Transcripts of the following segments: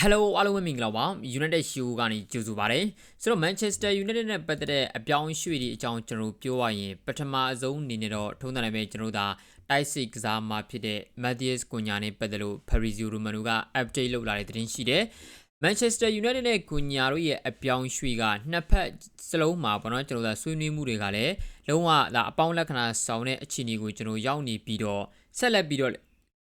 Hello အားလုံးပဲမင်္ဂလာပါ United Show ကနေကြိုဆိုပါရစေဆိုတော့ Manchester United နဲ့ပတ်သက်တဲ့အပြောင်းအရွှေ့တွေအကြောင်းကျွန်တော်တို့ပြောရရင်ပထမအဆုံးအနေနဲ့တော့ထုံးတယ်ပဲကျွန်တော်တို့ဒါတိုက်စစ်ကစားမှာဖြစ်တဲ့ Matthias Cunha နဲ့ပတ်သက်လို့ Fabrizio Romano က update လုပ်လာတဲ့သတင်းရှိတယ် Manchester United နဲ့ Cunha တို့ရဲ့အပြောင်းအရွှေ့ကနှစ်ဖက်စလုံးမှာပေါ့နော်ကျွန်တော်တို့ဆွေးနွေးမှုတွေကလည်းလုံးဝဒါအပေါင်းလက္ခဏာဆောင်တဲ့အခြေအနေကိုကျွန်တော်ရောက်နေပြီးတော့ဆက်လက်ပြီးတော့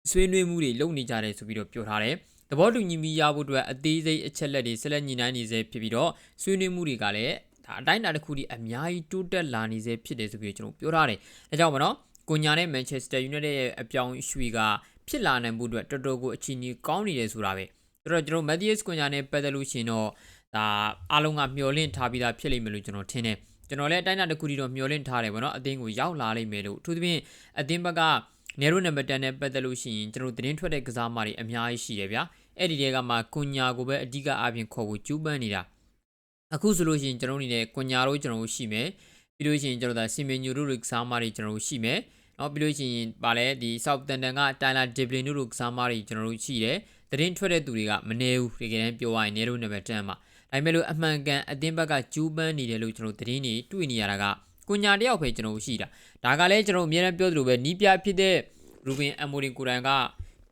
ဆွေးနွေးမှုတွေလုပ်နေကြတယ်ဆိုပြီးတော့ပြောထားတယ် သဘောတူညီမှုရဖို့အတွက်အသေးစိတ်အချက်လက်တွေဆက်လက်ညီနိုင်နေစေဖြစ်ပြီးတော့ဆွေးနွေးမှုတွေကလည်းဒါအတိုင်းအတာတစ်ခုဒီအများကြီးတိုးတက်လာနေစေဖြစ်တယ်ဆိုပြီးတော့ကျွန်တော်ပြောထားတယ်။ဒါကြောင့်မနော်ကိုညာနဲ့ Manchester United ရဲ့အပြောင်းအရွှေ့ကဖြစ်လာနိုင်မှုအတွက်တော်တော်ကိုအချီးကြီးကောင်းနေတယ်ဆိုတာပဲ။ဆိုတော့ကျွန်တော် Matthias ကိုညာနဲ့ပတ်သက်လို့ရှိရင်တော့ဒါအားလုံးကမျှော်လင့်ထားပြီးသားဖြစ်လိမ့်မယ်လို့ကျွန်တော်ထင်တယ်။ကျွန်တော်လည်းအတိုင်းအတာတစ်ခုဒီတော့မျှော်လင့်ထားတယ်ဗောနော်အသင်းကိုရောက်လာလိမ့်မယ်လို့အထူးသဖြင့်အသင်းဘက်ကနေရိုနံပါတ်10နဲ့ပတ်သက်လို့ရှိရင်ကျွန်တော်သတင်းထွက်တဲ့ကစားမတွေအများကြီးရှိတယ်ဗျာ အဲ့ဒီတဲကမှကွန်ညာကိုပဲအဓိကအပြင်ခေါ်ဖို့ကျူးပန်းနေတာအခုဆိုလို့ရှိရင်ကျွန်တော်အနေနဲ့ကွန်ညာတို့ကျွန်တော်တို့ရှိမယ်ပြီးလို့ရှိရင်ကျွန်တော်ဒါစီမင်ညူတို့ကစားမတွေကျွန်တော်တို့ရှိမယ်နော်ပြီးလို့ရှိရင်ဗာလဲဒီ South London က Tyler Devlin တို့ကစားမတွေကျွန်တော်တို့ရှိတယ်သတင်းထွက်တဲ့သူတွေကမနေဘူးတကယ်တမ်းပြောရရင်နေရိုနံပါတ်10မှာဒါပေမဲ့လို့အမှန်ကန်အသင်းဘက်ကကျူးပန်းနေတယ်လို့ကျွန်တော်သတင်းတွေတွေ့နေရတာကကွန်ညာတယောက်ပဲကျွန်တော်ရှိတာဒါကလည်းကျွန်တော်အများအားပြောသလိုပဲနီးပြဖြစ်တဲ့ရူဘင်အမိုရင်ကိုတိုင်က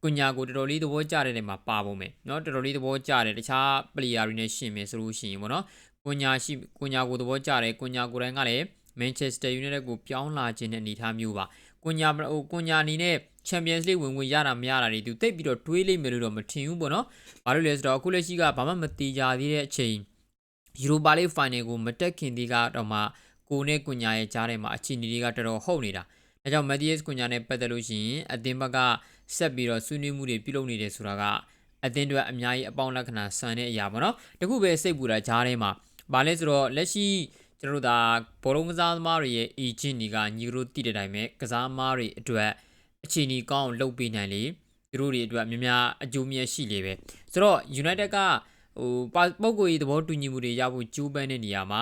ကွန်ညာကိုတော်တော်လေးသဘောကျတဲ့နေမှာပါပုံမယ်เนาะတော်တော်လေးသဘောကျတယ်တခြားပလီယာတွေနဲ့ရှင်မယ်ဆိုလို့ရှိရင်ပေါ့နော်ကွန်ညာရှိကွန်ညာကိုသဘောကျတယ်ကွန်ညာကိုတိုင်ကလည်းမန်ချက်စတာယူနိုက်တက်ကိုပြောင်းလာခြင်းတဲ့အနေအထားမျိုးပါကွန်ညာဟိုကွန်ညာအနေနဲ့ချန်ပီယံစ်လိဝင်ဝင်ရတာမရတာတွေသူတိတ်ပြီးတော့တွေးလိမ့်မယ်လို့တော့မထင်ဘူးပေါ့နော်ဘာလို့လဲဆိုတော့အခုလက်ရှိကဘာမှမတီးကြသေးတဲ့အချိန်ယူရိုပါလိဖိုင်နယ်ကိုမတက်ခင်ဒီကတော့မှကိုနဲ့ကွန်ညာရဲ့ကြားထဲမှာအခြေအနေတွေကတော်တော်ဟုတ်နေတာ။ ဒါကြောင့် Matthias ကွန်ညာနဲ့ပတ်သက်လို့ရှိရင်အသင်းဘက်ကဆက်ပြီးတော့ဆွေးနွေးမှုတွေပြုလုပ်နေတယ်ဆိုတာကအသင်းတွေအများကြီးအပေါင်းလက္ခဏာဆန်တဲ့အရာပေါ့နော်။တခုပဲစိတ်ပူတာကြားထဲမှာဘာလဲဆိုတော့လက်ရှိကျွန်တော်တို့ဒါဘောလုံးကစားသမားတွေရဲ့ agent တွေကညီတို့တည်တဲ့အတိုင်းပဲကစားသမားတွေအတွက်အခြေအနေကောင်းအောင်လုပ်ပေးနိုင်လေသူတို့တွေအတွက်များများအကျိုးမြတ်ရှိလေပဲဆိုတော့ United ကဟိုပုံကိုကြီးသဘောတူညီမှုတွေရဖို့ကြိုးပမ်းတဲ့နေရာမှာ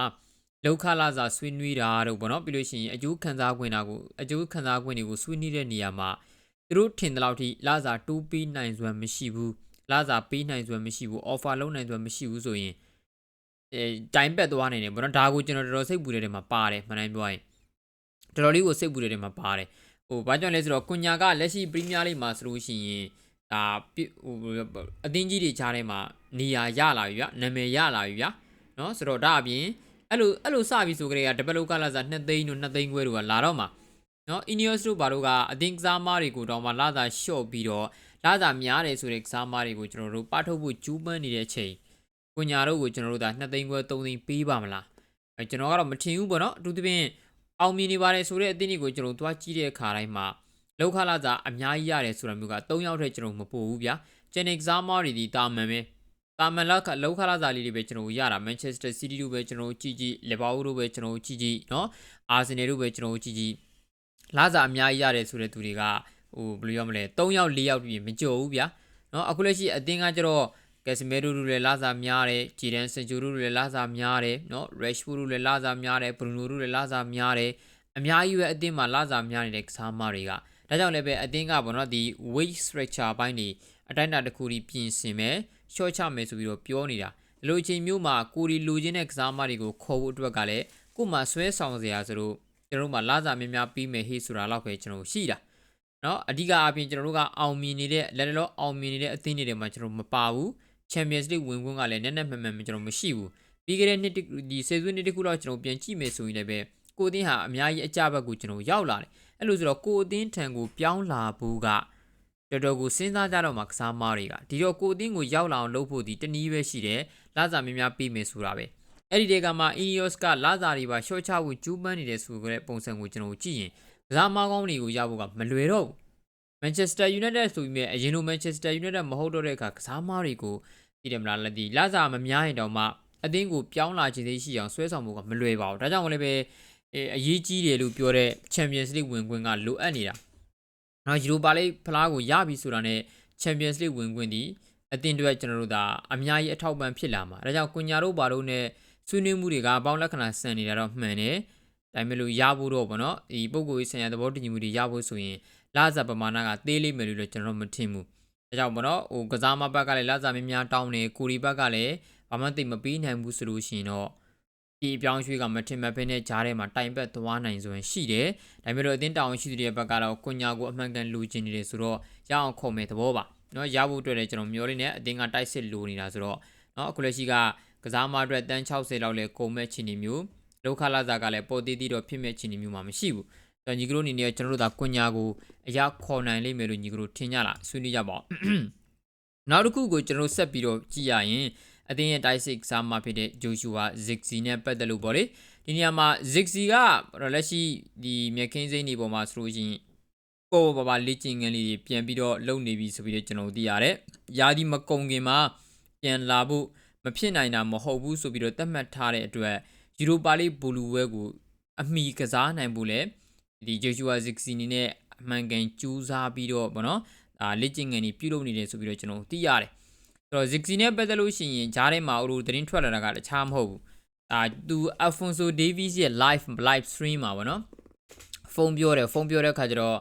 ဒုက္ခလာစာဆွေးနွေးတာတို့ပေါ့နော်ပြီးလို့ရှိရင်အကျိုးခံစားခွင့်တာကိုအကျိုးခံစားခွင့်တွေကိုဆွေးနွေးတဲ့နေရာမှာသူတို့ထင်တဲ့လောက်ထိလာစာတိုးပေးနိုင်စွမ်းမရှိဘူးလာစာပေးနိုင်စွမ်းမရှိဘူး offer လုပ်နိုင်စွမ်းမရှိဘူးဆိုရင်အဲတိုင်းပက်သွားနိုင်တယ်ပေါ့နော်ဒါကိုကျွန်တော်တော်တော်စိတ်ပူတဲ့နေရာမှာပါတယ်မှန်တိုင်းပြောရင်တော်တော်လေးကိုစိတ်ပူတဲ့နေရာမှာပါတယ်ဟိုဘာကြောင့်လဲဆိုတော့ကွန်ညာကလက်ရှိပရီးမီးယားလိမှာဆိုလို့ရှိရင်ဒါဟိုအသင်းကြီးတွေကြားထဲမှာနေရာရလာပြီဗျနာမည်ရလာပြီဗျနော်ဆိုတော့ဒါအပြင် အဲ့လိုအဲ့လိုစပြီဆိုကြတဲ့က develop ကလာစား2သိန်းတို့2သိန်းခွဲတို့ကလာတော့မှာနော် Ineos တို့ဘာတို့ကအသင်းကစားမားတွေကိုတော့မှလာသာလျှော့ပြီးတော့လာသာများတယ်ဆိုတဲ့ကစားမားတွေကိုကျွန်တော်တို့ပထုတ်ဖို့ကျူးပန်းနေတဲ့အချိန်ကိုညာတို့ကိုကျွန်တော်တို့ဒါ2သိန်းခွဲ3သိန်းပေးပါမလားအဲကျွန်တော်ကတော့မထင်ဘူးပေါ့နော်အထူးသဖြင့်အောင်မြင်နေပါတယ်ဆိုတဲ့အသင်းတွေကိုကျွန်တော်တို့သွားကြည့်တဲ့အခါတိုင်းမှာလောက်ခလာသာအများကြီးရတယ်ဆိုတာမျိုးက3ယောက်ထဲကျွန်တော်မပို့ဘူးဗျာကျန်တဲ့ကစားမားတွေဒီတာမန်ပဲ ကာမန်လက်လောခလာစာလေးတွေပဲကျွန်တော်ရတာမန်ချက်စတာစီးတီးတို့ပဲကျွန်တော်ကြည့်ကြည့်လီဗာပူးတို့ပဲကျွန်တော်ကြည့်ကြည့်နော်အာဆင်နယ်တို့ပဲကျွန်တော်ကြည့်ကြည့်လာစာအများကြီးရတယ်ဆိုတဲ့သူတွေကဟိုဘယ်လိုရမလဲ3ယောက်4ယောက်ပြင်မကြော်ဘူးဗျာနော်အခုလက်ရှိအသင်းကကျတော့ကက်စမဲတို့တို့လည်းလာစာများတယ်ဂျီဒန်ဆန်ဂျူတို့လည်းလာစာများတယ်နော်ရက်ရှ်ဖို့တို့လည်းလာစာများတယ်ဘရူနိုတို့လည်းလာစာများတယ်အများကြီးပဲအသင်းမှာလာစာများနေတဲ့ကစားမတွေကဒါကြောင့်လည်းပဲအသင်းကဘောနော်ဒီ weight structure ဘိုင်းတွေအတိုင်းအတာတစ်ခုကြီးပြင်ဆင်မယ် ရှော့ချမယ်ဆိုပြီးတော့ပြောနေတာဒီလိုအချိန်မျိုးမှာကိုရီလူချင်းတဲ့ကစားမတွေကိုခေါ်ဖို့အတွက်ကလည်းကို့မှာဆွဲဆောင်စရာဆိုလို့ကျွန်တော်တို့မှာလာစာများများပြီးမယ်ဟေးဆိုတာတော့ပဲကျွန်တော်ရှိတာเนาะအဓိကအပြင်ကျွန်တော်တို့ကအောင်မြင်နေတဲ့လက်လောအောင်မြင်နေတဲ့အသင်းတွေမှာကျွန်တော်မပါဘူး Champions League ဝင်ခွင့်ကလည်းနက်နက်မှန်မှန်ကျွန်တော်မရှိဘူးပြီးခဲ့တဲ့နှစ်ဒီဆယ်စုနှစ်တခုလောက်ကျွန်တော်ပြန်ကြည့်မယ်ဆိုရင်လည်းပဲကိုအသင်းဟာအများကြီးအကြဘက်ကိုကျွန်တော်ရောက်လာတယ်အဲ့လိုဆိုတော့ကိုအသင်းထံကိုပြောင်းလာဖို့က တော်တော်ကိုစဉ်းစားကြတော့မှကစားမားတွေကဒီတော့ကိုအသင်းကိုရောက်လာအောင်လုပ်ဖို့ဒီတနည်းပဲရှိတယ်လာစာများများပြီးမယ်ဆိုတာပဲအဲ့ဒီတေကမှ Ineos ကလာစာတွေပါရှော့ချဖို့ကျူးပန်းနေတဲ့ဆိုကြတဲ့ပုံစံကိုကျွန်တော်ကြည့်ရင်ကစားမားကောင်းတွေကိုရဖို့ကမလွယ်တော့ဘူး Manchester United ဆိုပြီးမြဲအရင်လို Manchester United မဟုတ်တော့တဲ့အခါကစားမားတွေကိုသိတယ်မလားလက်ဒီလာစာမများရင်တော့မှအသင်းကိုပြောင်းလာခြင်းသိရှိအောင်ဆွဲဆောင်ဖို့ကမလွယ်ပါဘူးဒါကြောင့်လည်းပဲအရေးကြီးတယ်လို့ပြောတဲ့ Champions League ဝင်ခွင့်ကလိုအပ်နေတာ နော်ယူရိုပါလိဖလားကိုရပြီဆိုတာနဲ့ Champions League ဝင်ခွင့်ဒီအသင်းတွေကျွန်တော်တို့ဒါအများကြီးအထောက်ပံ့ဖြစ်လာမှာဒါကြောင့်ကွန်ညာတို့ဘာလို့ ਨੇ ဆွေးနွေးမှုတွေကပေါင်းလက္ခဏာဆန်နေတာတော့မှန်တယ်ဒါပေမဲ့လို့ရဖို့တော့ဗောနော်ဒီပုံကိုယ်ရေးဆိုင်ရာသဘောတူညီမှုတွေရဖို့ဆိုရင်လာစာပမာဏကသေးလိမ့်မယ်လို့လည်းကျွန်တော်မထင်ဘူးဒါကြောင့်မနော်ဟိုကစားမဘက်ကလည်းလာစာမင်းများတောင်းနေကိုရီဘက်ကလည်းဘာမှသိမပြီးနိုင်ဘူးဆိုလို့ရှိရင်တော့ ဒီအပြောင်းရွှေ့ကမထင်မှတ်ဖဲနဲ့ဂျားထဲမှာတိုင်ပတ်သွားနိုင်ဆိုရင်ရှိတယ်ဒါပေမဲ့လို့အသင်းတောင်းရှိတဲ့ဘက်ကတော့ကွန်ညာကိုအမှန်ကန်လူချင်နေတယ်ဆိုတော့ရအောင်ခုံမဲ့သဘောပါနော်ရဖို့အတွက်လည်းကျွန်တော်မျှော်လင့်နေအသင်းကတိုက်စစ်လိုနေတာဆိုတော့နော်အခုလက်ရှိကကစားမအတွက်တန်း60လောက်လဲကုန်မဲ့ချီနေမျိုးလောက်ခလာစာကလည်းပေါ်သေးသေးတော့ဖြစ်မဲ့ချီနေမျိုးမှမရှိဘူးတော့ညီကတို့အနေနဲ့ကျွန်တော်တို့ကကွန်ညာကိုအရာခေါ်နိုင်လိမ့်မယ်လို့ညီကတို့ထင်ကြလားဆွေးနွေးကြပါဦးနောက်တစ်ခုကိုကျွန်တော်ဆက်ပြီးတော့ကြည့်ရရင် အသင်းရဲ့ type 6စားမှာဖြစ်တဲ့ Joshua Ziggy နဲ့ပတ်သက်လို့ပေါ့လေဒီနေရာမှာ Ziggy ကလက်ရှိဒီမြက်ခင်းစိမ့်နေပေါ်မှာဆိုလို့ရှိရင်ပေါ်ပေါ်ပါပါလေ့ကျင့်ခန်းလေးတွေပြန်ပြီးတော့လုပ်နေပြီဆိုပြီးတော့ကျွန်တော်သိရတယ်။ယာဒီမကုံခင်မှာပြန်လာဖို့မဖြစ်နိုင်တာမဟုတ်ဘူးဆိုပြီးတော့သတ်မှတ်ထားတဲ့အတွက်ယူရိုပါလိဘူလူဝဲကိုအမိကစားနိုင်ဖို့လဲဒီ Joshua Ziggy နေနဲ့အမှန်ကန်ကြိုးစားပြီးတော့ဗောနော်အာလေ့ကျင့်ခန်းတွေပြုလုပ်နေတယ်ဆိုပြီးတော့ကျွန်တော်သိရတယ်။ဆို တော့ Ziggy နဲ့ပတ်သက်လို့ရှိရင်ဂျားထဲမှာဟိုသတင်းထွက်လာတာကတခြားမဟုတ်ဘူး။အာသူ Alfonso Davies ရဲ့ live live stream မှာဗောနော်။ဖုန်းပြောတယ်ဖုန်းပြောတဲ့ခါကျတော့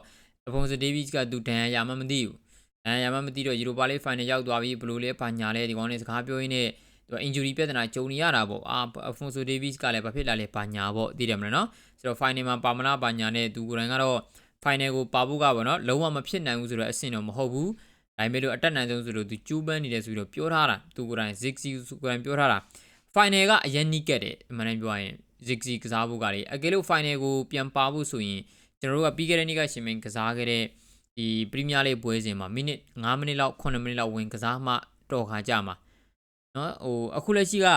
Alfonso Davies ကသူဒဏ်ရာရမှမသိဘူး။ဒဏ်ရာရမှမသိတော့ Europa League final ရောက်သွားပြီဘယ်လိုလဲဘာညာလဲဒီကောင်နဲ့စကားပြောရင်းနဲ့သူ injury ပြဿနာကြုံနေရတာပေါ့အာ Alfonso Davies ကလည်းဘာဖြစ်လာလဲဘာညာပေါ့သိတယ်မလားနော်။ဆိုတော့ final မှာပါမလားဘာညာနဲ့သူကိုယ်တိုင်ကတော့ final ကိုပါဖို့ကပေါ့နော်လုံးဝမဖြစ်နိုင်ဘူးဆိုတော့အဆင်တော့မဟုတ်ဘူး ဒါပေမဲ့လို့အတက်နိုင်ဆုံးဆိုလို့သူကျူးပန်းနေတယ်ဆိုပြီးတော့ပြောထားတာသူကိုယ်တိုင် Ziggy ကိုယ်တိုင်ပြောထားတာ final ကအရင်နီးကက်တယ်အမှန်တမ်းပြောရရင် Ziggy ကစားဖို့ကလေအကယ်လို့ final ကိုပြန်ပါဖို့ဆိုရင်ကျွန်တော်တို့ကပြီးခဲ့တဲ့နေ့ကရှင်မင်းကစားခဲ့တဲ့ဒီ Premier League ပွဲစဉ်မှာမိနစ်9မိနစ်လောက်9မိနစ်လောက်ဝင်ကစားမှတော်ခါကြမှာနော်ဟိုအခုလက်ရှိက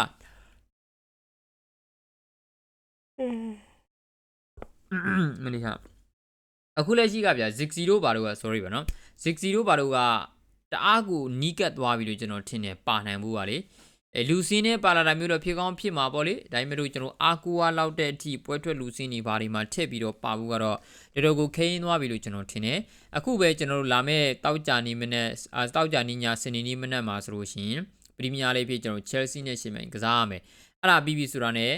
မင်းဟာအခုလက်ရှိကဗျာ Ziggy တို့ဘာလို့က sorry ပါနော် Ziggy တို့ဘာလို့ကတအားကိုနီးကပ်သွားပြီလို့ကျွန်တော်ထင်တယ်ပါနိုင်ဘူးပါလေအဲလူစင်းနဲ့ပါလာတာမျိုးတော့ဖြစ်ကောင်းဖြစ်မှာပေါ့လေဒါပေမဲ့လို့ကျွန်တော်အာကူဝါလောက်တဲ့အထိပွဲထွက်လူစင်းတွေဘာတွေမှာထည့်ပြီးတော့ပါဘူးကတော့တော်တော်ကိုခင်းသွားပြီလို့ကျွန်တော်ထင်တယ်အခုပဲကျွန်တော်တို့လာမဲ့တောက်ကြနေမနဲ့တောက်ကြနေညာစနေနေ့မနက်မှာဆိုလို့ရှိရင်ပရီးမီးယားလိဖြစ်ကျွန်တော် Chelsea နဲ့ရှင်မယ်ကစားရမယ်အဲ့ဒါပြီးပြီဆိုတာနဲ့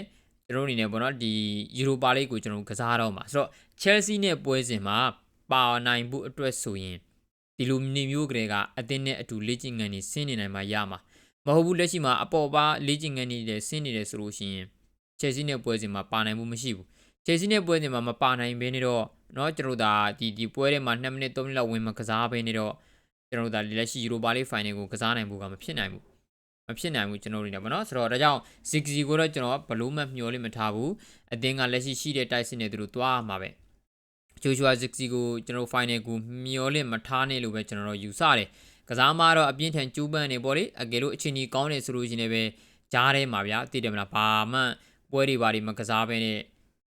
ကျွန်တော်အနေနဲ့ပေါ့နော်ဒီယူရိုပါလိကိုကျွန်တော်ကစားတော့မှာဆိုတော့ Chelsea နဲ့ပွဲစဉ်မှာပါနိုင်ဖို့အတွက်ဆိုရင် ဒီလိုနေမျိုးကလေးကအသင်းနဲ့အတူလေ့ကျင့်ခန်းနေဆင်းနေနိုင်မှာရမှာမဟုတ်ဘူးလက်ရှိမှာအပေါ်ပါလေ့ကျင့်ခန်းနေတဲ့ဆင်းနေတယ်ဆိုလို့ရှိရင် Chelsea နဲ့ပွဲစဉ်မှာပါနိုင်မှုမရှိဘူး Chelsea နဲ့ပွဲစဉ်မှာမပါနိုင်ဘဲနေတော့เนาะကျွန်တော်ဒါဒီဒီပွဲထဲမှာ2မိနစ်3မိနစ်လောက်ဝင်မကစားဘဲနေတော့ကျွန်တော်ဒါလက်ရှိ Europa League Final ကိုကစားနိုင်ဖို့ကမဖြစ်နိုင်ဘူးမဖြစ်နိုင်ဘူးကျွန်တော်တို့နေပေါ့နော်ဆိုတော့ဒါကြောင့် Ziggy ကိုတော့ကျွန်တော်ဘလို့မှမျှော်လင့်မထားဘူးအသင်းကလက်ရှိရှိတဲ့တိုက်စစ်နဲ့သူတို့သွားမှာပဲ Joshua Ziggy ကိုကျွန်တော် final ကိုမျှော်လင့်မထားနဲ့လို့ပဲကျွန်တော်တို့ယူဆတယ်ကစားမတော့အပြင်းထန်ကျူးပန်းနေပေါ့လေအကယ်လို့အချင်းကြီးကောင်းနေဆိုလို့ရှိနေပဲကြားထဲမှာဗျာသိတယ်မလားဘာမှပွဲတွေဘာတွေမကစားဘဲနဲ့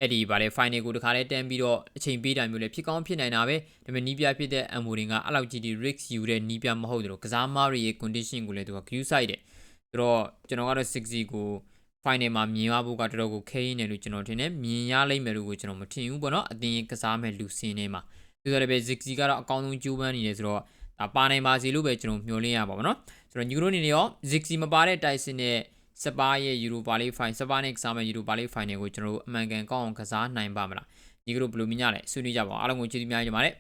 အဲ့ဒီဗာလေ final ကိုတခါလဲတန်းပြီးတော့အချိန်ပေးတိုင်းမျိုးလည်းဖြစ်ကောင်းဖြစ်နိုင်တာပဲဒါပေမဲ့နီးပြဖြစ်တဲ့အမ်မိုရင်ကအဲ့လောက်ကြီးဒီ risk ယူတဲ့နီးပြမဟုတ်တယ်လို့ကစားမတွေရဲ့ condition ကိုလည်းသူက view side တယ်ဆိုတော့ကျွန်တော်ကတော့60ကို final မှာမြင်ရဖို့ကတော်တော်ကိုခဲရင်းတယ်လို့ကျွန်တော်ထင်တယ်မြင်ရလိမ့်မယ်လို့ကိုကျွန်တော်မထင်ဘူးပေါ့နော်အတင်းကစားမဲ့လူစင်းထဲမှာသူဆိုလည်းပဲ Ziggy ကတော့အကောင်းဆုံးကြိုးပမ်းနေတယ်ဆိုတော့ဒါပါနိုင်ပါစီလို့ပဲကျွန်တော်မျှော်လင့်ရပါဘောနော်ဆိုတော့ညီတို့အနေနဲ့ရော Ziggy မပါတဲ့တိုက်စစ်နဲ့စပါးရဲ့ Europa League Final စပါးနဲ့ကစားမဲ့ Europa League Final ကိုကျွန်တော်တို့အမှန်ကန်ကောင်းအောင်ကစားနိုင်ပါမလားညီတို့ဘယ်လိုမြင်ကြလဲဆွေးနွေးကြပါအောင်အားလုံးကိုကျေးဇူးများကြီးတင်ပါတယ်